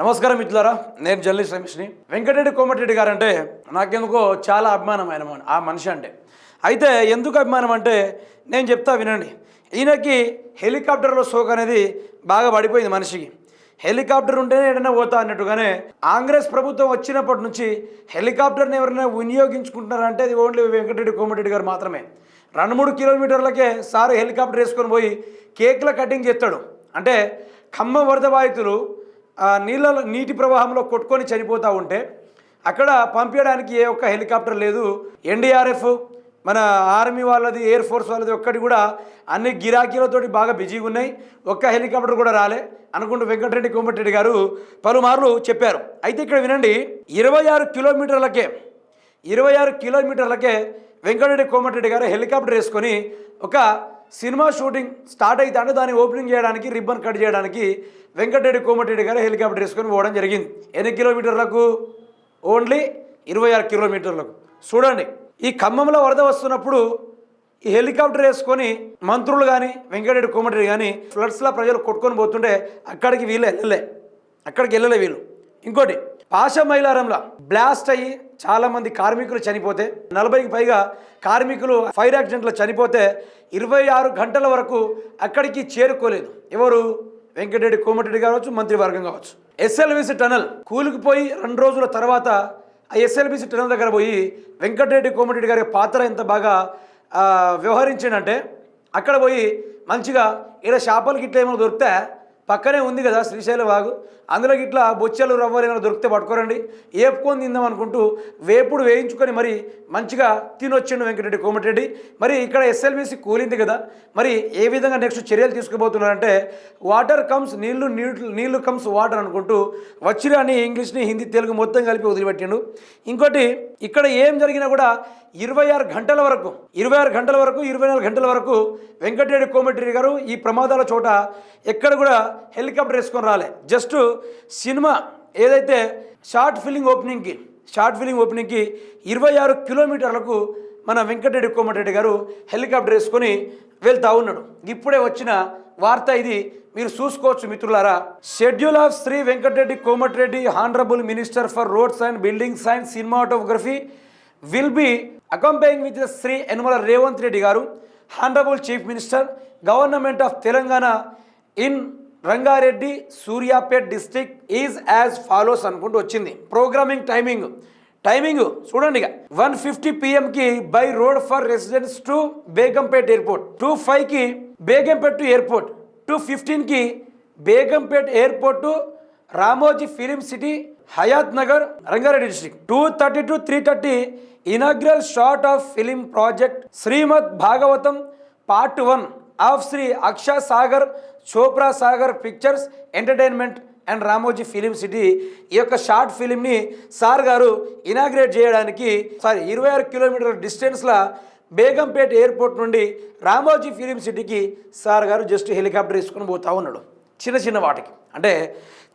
నమస్కారం మిత్రులారా నేను జర్నలిస్ట్ రమేష్ని. వెంకటరెడ్డి కోమటిరెడ్డి గారు అంటే నాకెందుకో చాలా అభిమానం ఆయన ఆ మనిషి అంటే. అయితే ఎందుకు అభిమానం అంటే నేను చెప్తా వినండి. ఈయనకి హెలికాప్టర్లో సోక్ అనేది బాగా పడిపోయింది మనిషికి. హెలికాప్టర్ ఉంటేనే ఏదైనా పోతా అన్నట్టుగానే కాంగ్రెస్ ప్రభుత్వం వచ్చినప్పటి నుంచి హెలికాప్టర్ని ఎవరైనా వినియోగించుకుంటున్నారంటే అది ఓన్లీ వెంకటరెడ్డి కోమటిరెడ్డి గారు మాత్రమే. రెండు మూడు కిలోమీటర్లకే సారు హెలికాప్టర్ వేసుకొని పోయి కేక్ల కటింగ్ చేస్తాడు. అంటే ఖమ్మం వరద బాధితులు నీళ్ళలో నీటి ప్రవాహంలో కొట్టుకొని చనిపోతూ ఉంటే అక్కడ పంపించడానికి ఏ ఒక్క హెలికాప్టర్ లేదు. ఎన్డీఆర్ఎఫ్ మన ఆర్మీ వాళ్ళది ఎయిర్ ఫోర్స్ వాళ్ళది ఒక్కటి కూడా అన్ని గిరాకీలతోటి బాగా బిజీగా ఉన్నాయి. ఒక్క హెలికాప్టర్ కూడా రాలే. అనుకుంటూ వెంకటరెడ్డి కోమటిరెడ్డి గారు పలుమార్లు చెప్పారు. అయితే ఇక్కడ వినండి ఇరవై ఆరు కిలోమీటర్లకే ఇరవై ఆరు కిలోమీటర్లకే వెంకటరెడ్డి కోమటిరెడ్డి గారు హెలికాప్టర్ వేసుకొని ఒక సినిమా షూటింగ్ స్టార్ట్ అయితే దాన్ని ఓపెనింగ్ చేయడానికి రిబ్బన్ కట్ చేయడానికి వెంకటరెడ్డి కోమటిరెడ్డి గారు హెలికాప్టర్ వేసుకొని పోవడం జరిగింది. ఎన్ని కిలోమీటర్లకు? ఓన్లీ ఇరవై ఆరు కిలోమీటర్లకు. చూడండి ఈ ఖమ్మంలో వరద వస్తున్నప్పుడు ఈ హెలికాప్టర్ వేసుకొని మంత్రులు కానీ వెంకటరెడ్డి కోమటిరెడ్డి కానీ ఫ్లడ్స్లో ప్రజలు కొట్టుకొని పోతుంటే అక్కడికి వీళ్ళు వెళ్ళలే. అక్కడికి వెళ్ళలే వీళ్ళు. ఇంకోటి పాష మైలారంలో బ్లాస్ట్ అయ్యి చాలామంది కార్మికులు చనిపోతే నలభైకి పైగా కార్మికులు ఫైర్ యాక్సిడెంట్లో చనిపోతే ఇరవై ఆరు గంటల వరకు అక్కడికి చేరుకోలేదు. ఎవరు? వెంకటరెడ్డి కోమటిరెడ్డి కావచ్చు మంత్రివర్గం కావచ్చు. ఎస్ఎల్బిసి టనల్ కూలికిపోయి రెండు రోజుల తర్వాత ఆ ఎస్ఎల్బిసి టనల్ దగ్గర పోయి వెంకటరెడ్డి కోమటిరెడ్డి గారి పాత్ర ఎంత బాగా ఆ, వ్యవహరించిండంటే అక్కడ పోయి మంచిగా ఈడ చేపలు ఇట్లా ఏమైనా దొరికితే పక్కనే ఉంది కదా శ్రీశైల వాగు. అందులో ఇట్లా బొచ్చెలు రవ్వలు ఏమైనా దొరికితే పట్టుకోరండి. ఏపుకొని తిందాం అనుకుంటూ వేపుడు వేయించుకొని మరి మంచిగా తినొచ్చిండు వెంకటరెడ్డి కోమటిరెడ్డి. మరి ఇక్కడ ఎస్ఎల్బిసి కూలింది కదా. మరి ఏ విధంగా నెక్స్ట్ చర్యలు తీసుకుపోతున్నారంటే వాటర్ కమ్స్ నీళ్ళు నీళ్ళు నీళ్ళు కమ్స్ వాటర్ అనుకుంటూ వచ్చిరాని ఇంగ్లీష్ని హిందీ తెలుగు మొత్తం కలిపి వదిలిపెట్టిండు. ఇంకోటి ఇక్కడ ఏం జరిగినా కూడా ఇరవై ఆరు గంటల వరకు ఇరవై ఆరు గంటల వరకు ఇరవై నాలుగు గంటల వరకు వెంకటరెడ్డి కోమటిరెడ్డి గారు ఈ ప్రమాదాల చోట ఎక్కడ కూడా హెలికాప్టర్ వేసుకొని రాలే. జస్ట్ సినిమా ఏదైతే షార్ట్ ఫిల్లింగ్ ఓపెనింగ్కి షార్ట్ ఫిల్లింగ్ ఓపెనింగ్కి ఇరవై ఆరు కిలోమీటర్లకు మన వెంకటరెడ్డి కోమటిరెడ్డి గారు హెలికాప్టర్ వేసుకొని వెళ్తా ఉన్నాడు. ఇప్పుడే వచ్చిన వార్త ఇది. మీరు చూసుకోవచ్చు మిత్రులారా. Schedule of Shri Venkatreddy Komatireddy honourable minister for roads and buildings and cinematography will be accompanying with Shri Yanamala Revanth Reddy garu honourable chief minister government of Telangana in Rangareddy Suryapet district is as follows అనుకుంటూ వచ్చింది. Programming timing. Timing చూడండి ఇక. One fifty పిఎంకి by road for residents to Begumpet airport. Two ఫైవ్కి Begumpet to airport. Two ఫిఫ్టీన్కి Begumpet airport to Ramoji film city Hayath Nagar Rangareddy district. Two thirty to three thirty inaugural short of film project Shrimad Bhagavatam part one. Of Shri Aksha Sagar Chopra Sagar pictures entertainment and Ramoji film city ఈ యొక్క short ఫిలింని sir గారు inaugurate చేయడానికి sorry ఇరవై ఆరు కిలోమీటర్ల డిస్టెన్స్లో Begumpet airport నుండి రామోజీ ఫిలిం సిటీకి సార్ గారు జస్ట్ హెలికాప్టర్ వేసుకొని పోతా ఉన్నాడు. చిన్న చిన్న వాటికి. అంటే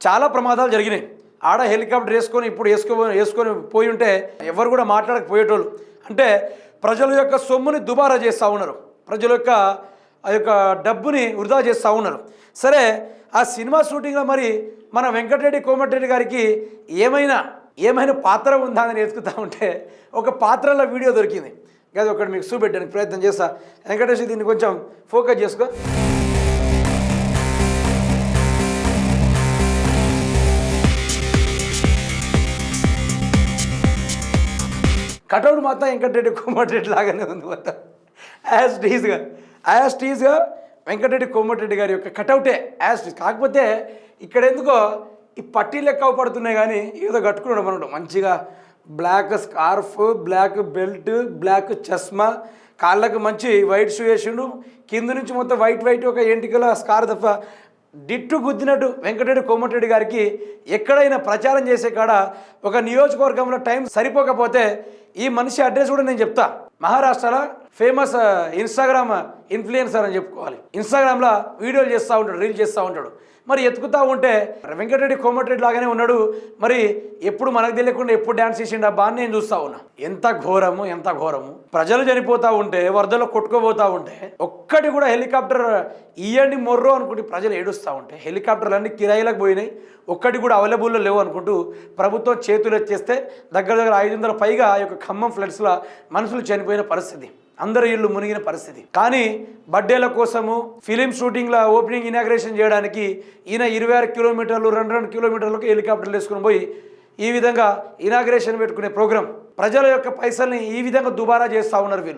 చాలా ప్రమాదాలు జరిగినాయి. ఆడ హెలికాప్టర్ వేసుకొని ఇప్పుడు వేసుకో వేసుకొని పోయి ఉంటే ఎవరు కూడా మాట్లాడకపోయేటోళ్ళు. అంటే ప్రజల యొక్క సొమ్ముని దుబారా చేస్తూ ఉన్నారు. ప్రజల యొక్క ఆ యొక్క డబ్బుని వృధా చేస్తూ ఉన్నారు. సరే ఆ సినిమా షూటింగ్లో మరి మన వెంకటరెడ్డి కోమటిరెడ్డి గారికి ఏమైనా ఏమైనా పాత్ర ఉందా అని నేర్చుకుతా ఉంటే ఒక పాత్రలో వీడియో దొరికింది. అది ఒకటి మీకు చూపెట్టడానికి ప్రయత్నం చేస్తా. వెంకటేష్ దీన్ని కొంచెం ఫోకస్ చేసుకో. కటౌట్ మాత్రం వెంకటరెడ్డి కోమటిరెడ్డి లాగానే ఉంది మొత్తం యాజ్ డీజ్గా యాజ్ టీజ్గా వెంకటరెడ్డి కోమటిరెడ్డి గారి యొక్క కటౌటే యాస్టీజ్ కాకపోతే ఇక్కడ ఎందుకో ఈ పట్టీ లెక్క పడుతున్నాయి కానీ ఏదో కట్టుకున్నాడు మనడు. మంచిగా black scarf black belt black చస్మా కాళ్ళకు మంచి వైట్ షూ వేసిండు. కింద నుంచి మొత్తం వైట్ వైట్ ఒక ఎంటికల స్కార్ తప్ప డిట్టు గుద్దినట్టు వెంకటరెడ్డి కోమటిరెడ్డి గారికి ఎక్కడైనా ప్రచారం చేసే కాడ ఒక నియోజకవర్గంలో టైం సరిపోకపోతే ఈ మనిషి అడ్రస్ కూడా నేను చెప్తా. మహారాష్ట్రలో ఫేమస్ ఇన్స్టాగ్రామ్ ఇన్ఫ్లుయెన్సర్ అని చెప్పుకోవాలి. ఇన్స్టాగ్రామ్లో వీడియోలు చేస్తూ ఉంటాడు రీల్ చేస్తూ ఉంటాడు. మరి ఎత్తుకుతా ఉంటే వెంకటరెడ్డి కోమటిరెడ్డి లాగానే ఉన్నాడు. మరి ఎప్పుడు మనకు తెలియకుండా ఎప్పుడు డ్యాన్స్ చేసిండు ఆ బాగా నేను చూస్తూ ఉన్నా. ఎంత ఘోరము ఎంత ఘోరము. ప్రజలు చనిపోతూ ఉంటే వరదలో కొట్టుకోబోతూ ఉంటే ఒక్కటి కూడా హెలికాప్టర్ ఇయ్యండి మొర్రో అనుకుంటే ప్రజలు ఏడుస్తూ ఉంటే హెలికాప్టర్లు అన్ని కిరాయిలకు పోయినాయి. ఒక్కటి కూడా అవైలబుల్లో లేవు అనుకుంటూ ప్రభుత్వం చేతులు వచ్చేస్తే దగ్గర దగ్గర ఐదు వందల పైగా ఈ యొక్క ఖమ్మం ఫ్లడ్స్లో మనుషులు చనిపోయిన పరిస్థితి. అందరు ఇల్లు మునిగిన పరిస్థితి. కానీ బర్త్డేల కోసము ఫిలిం షూటింగ్ల ఓపెనింగ్ ఇనాగ్రేషన్ చేయడానికి ఈయన ఇరవై ఆరు కిలోమీటర్లు రెండు రెండు కిలోమీటర్లకు హెలికాప్టర్లు వేసుకుని పోయి ఈ విధంగా ఇనాగ్రేషన్ పెట్టుకునే ప్రోగ్రాం. ప్రజల యొక్క పైసల్ని ఈ విధంగా దుబారా చేస్తూ ఉన్నారు వీళ్ళు.